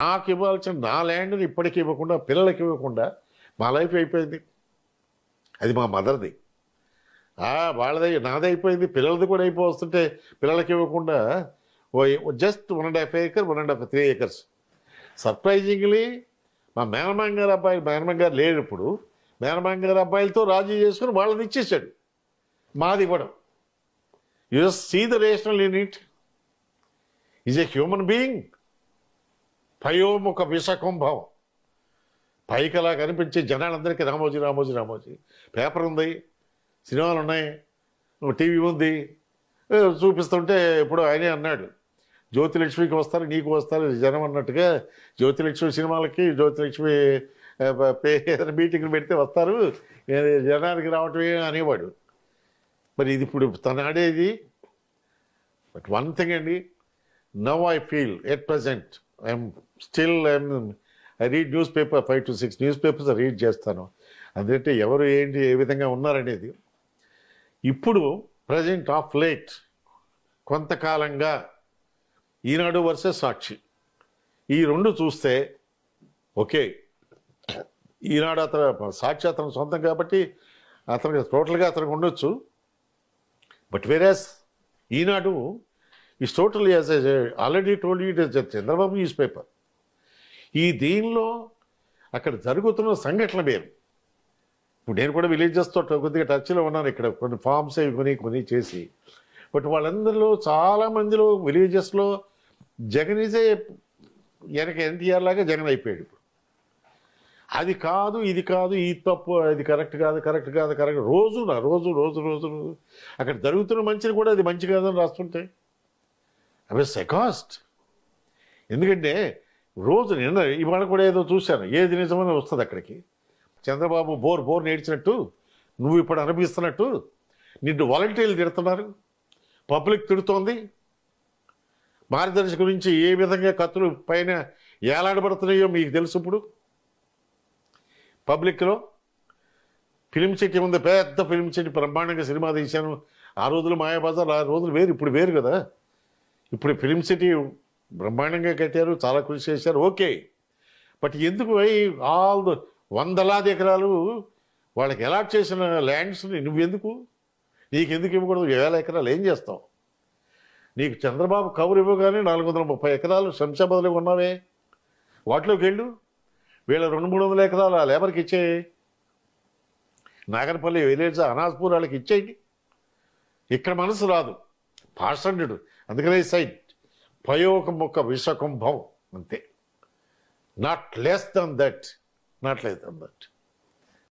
నాకు ఇవ్వాల్సిన నా ల్యాండ్ని ఇప్పటికి ఇవ్వకుండా పిల్లలకి ఇవ్వకుండా మా లైఫ్ అయిపోయింది. అది మా మదర్ది. వాళ్ళది నాది అయిపోయింది. పిల్లలది కూడా అయిపోతుంటే పిల్లలకి ఇవ్వకుండా just one and half acre one and half three acres surprisingly మా మేనమాంగ గారు అబ్బాయి మేనమాంగ గారు లేడు ఇప్పుడు మేనమాంగ గారు అబ్బాయిలతో రాజీ చేసుకుని వాళ్ళని ఇచ్చేసాడు మాది కూడా you see the rational unit is a human being పయోముఖ విషకుంభం. పైకి అలా కనిపించే జనాలందరికీ రామోజీ రామోజీ రామోజీ. పేపర్ ఉంది సినిమాలు ఉన్నాయి టీవీ ఉంది. చూపిస్తుంటే ఇప్పుడు ఆయనే అన్నాడు. జ్యోతిలక్ష్మికి వస్తారు నీకు వస్తారు జనం అన్నట్టుగా జ్యోతిలక్ష్మి సినిమాలకి జ్యోతిలక్ష్మి మీటింగ్లు పెడితే వస్తారు. జనానికి రావటమే అనేవాడు. మరి ఇది ఇప్పుడు తను ఆడేది. బట్ వన్ థింగ్ అండి now I feel at present. I'm still I'm I read news paper five to six news papers read చేస్తాను. అందుకంటే ఎవరు ఏంటి ఏ విధంగా ఉన్నారనేది. ఇప్పుడు ప్రజెంట్ ఆఫ్ లేట్ కొంతకాలంగా ఈనాడు వర్సెస్ సాక్షి. ఈ రెండు చూస్తే ఓకే ఈనాడు అతను సాక్షి అతను సొంతం కాబట్టి అతనికి టోటల్గా అతనికి ఉండొచ్చు. బట్ వేరేస్ ఈనాడు ఈ total already told it is Chandrababu news paper ఈ దీనిలో అక్కడ జరుగుతున్న సంఘటనలు వేరు. ఇప్పుడు నేను కూడా విలేజెస్తో కొద్దిగా టచ్లో ఉన్నాను ఇక్కడ. కొన్ని ఫార్మ్స్ అవి కొని కొని చేసి. బట్ వాళ్ళందరిలో చాలా మందిలో విలేజెస్లో జగన్ ఇజే వెనక ఎన్టీఆర్ లాగా జగన్ అయిపోయాడు ఇప్పుడు. అది కాదు ఇది కాదు ఈ తప్పు అది కరెక్ట్ కాదు కరెక్ట్ కాదు కరెక్ట్ రోజు నా రోజు రోజు రోజు రోజు అక్కడ జరుగుతున్న మంచిని కూడా అది మంచి కాదని రాస్తుంటే అవి సెకాస్ట్ ఎందుకంటే రోజు నిన్న ఇవాళ కూడా ఏదో చూశాను. ఏది నిజమని వస్తుంది అక్కడికి? చంద్రబాబు బోర్ బోర్ నేర్చినట్టు నువ్వు ఇప్పుడు అనిపిస్తున్నట్టు నిన్ను వాలంటీర్లు తిడుతున్నారు. పబ్లిక్ తిడుతోంది. మార్గదర్శి గురించి ఏ విధంగా కత్తులు పైన ఏలాడబడుతున్నాయో మీకు తెలుసు ఇప్పుడు? పబ్లిక్లో ఫిలిం సిటీ ఉంది పెద్ద ఫిలిం సిటీ బ్రహ్మాండంగా సినిమా తీశాను. ఆ రోజులు మాయాబజార్ ఆ రోజులు వేరు ఇప్పుడు వేరు కదా. ఇప్పుడు ఫిలిం సిటీ బ్రహ్మాండంగా కట్టారు చాలా కృషి చేశారు ఓకే. బట్ ఎందుకు ఆల్ ద వందలాది ఎకరాలు వాళ్ళకి అలాట్ చేసిన ల్యాండ్స్ని నువ్వెందుకు? నీకు ఎందుకు ఇవ్వకూడదు వేల ఎకరాలు ఏం చేస్తావు నీకు చంద్రబాబు కబురు ఇవ్వగానే నాలుగు వందల ముప్పై ఎకరాలు శంషాబాద్లో ఉన్నావే వాటిలోకి వెళ్ళు. వీళ్ళ రెండు మూడు వందల ఎకరాలు ఆ లేబర్కి ఇచ్చేయి. నాగరపల్లి విలేజ్ అనాజ్పూర్ వాళ్ళకి ఇచ్చేయండి ఇక్కడ మనసు రాదు. పాషణ్యుడు అందుకనే సైడ్ పయోక మొక్క విషకుంభం. అంతే. Not less than that not less than that